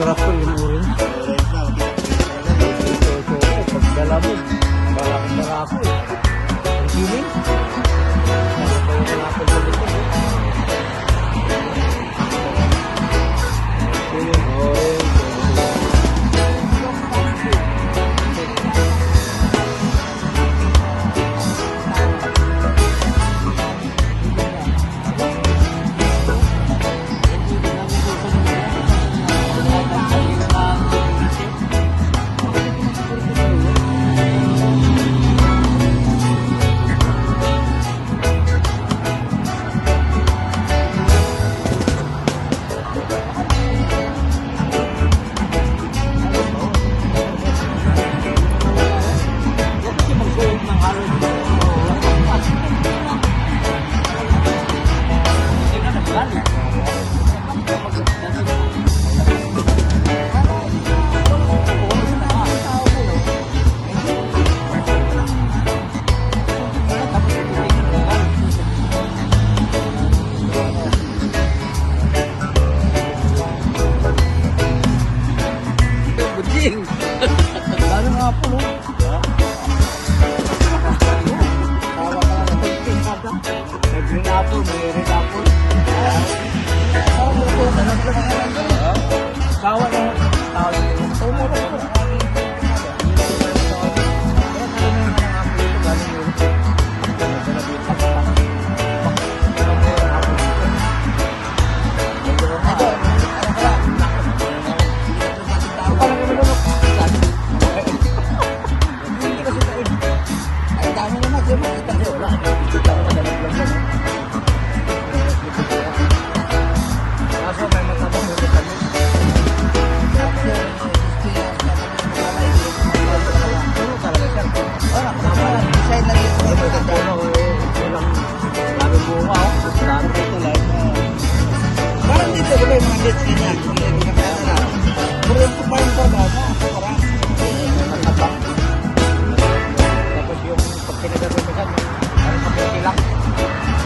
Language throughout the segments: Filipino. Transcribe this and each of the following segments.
Ang gusto ko sa rapol, yung urin. Ka lang. May green apple, may red apple. Sawa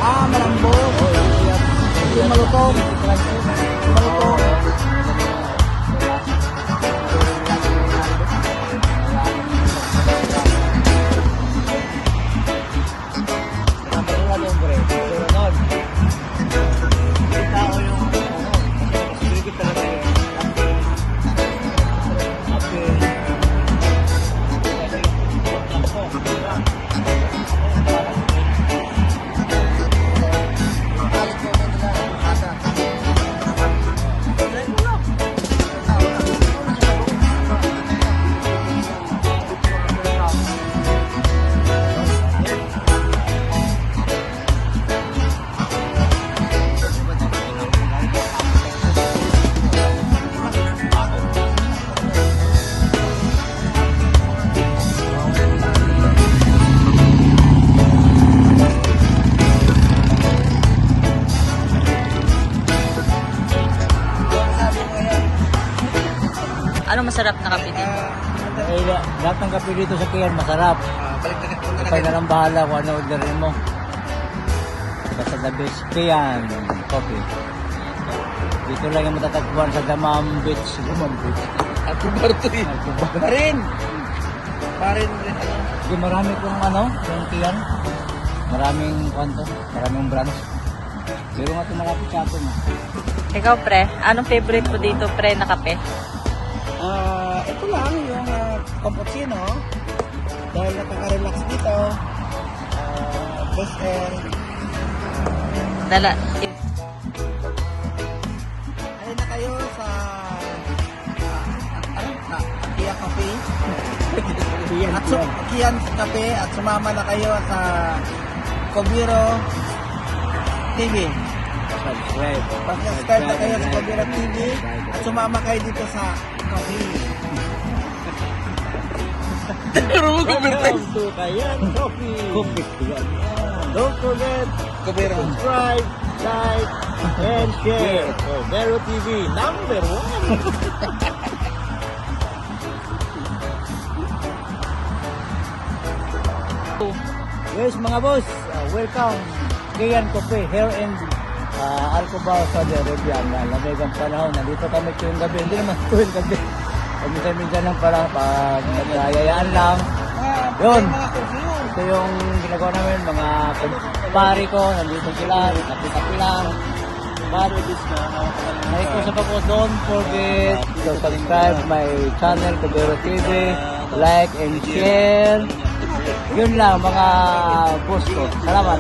ah, malambot. Yung. Malutong. Masarap na kape dito? Eh, la- lahat ng kape dito sa Kiyan masarap. ah, Ikaw na lang bahala kung ano orderin mo. Basta the best Kiyan coffee. Dito lang yung matatagpuan sa Damam Beach. Damam Beach. Ako Barto yun. Pa rin. Pa rin rin. ano. Di marami kong ano, yung Kiyan. Maraming kwanto, maraming branch. Pero nga ito malapit sa atin. eh. Ikaw, pre, anong favorite mo dito, pre, na kape? Ah, ito lang yung uh, cappuccino. Dahil nakaka-relax dito. Ah, fresh air. Dala, Ayun na kayo sa ah, ano? Ah, Kia Cafe. At su- Kian Cafe at sumama na kayo sa Kobiro TV. Subscribe. Pag-subscribe na kayo sa Kobiro TV at sumama kayo dito sa coffee. Welcome to Kayan Coffee. Coffee. Don't forget Kobiro. subscribe, like, and share. Vero TV, number one. Yes, mga boss, uh, welcome. Kian Kope, here in uh, Alcobao, Saudi Arabia. Na lamig ang panahon. Nandito kami tuwing gabi. Hindi naman tuwing gabi. Paminsan-minsan lang para pag nagkayayaan lang. Ah, Yun. Ito yung ginagawa namin, mga pari ko, nandito sila, nakita lang. But, ay ko sa po, don't forget to subscribe my channel, Kabero TV, like and share. Yun lang mga boss ko. Salamat.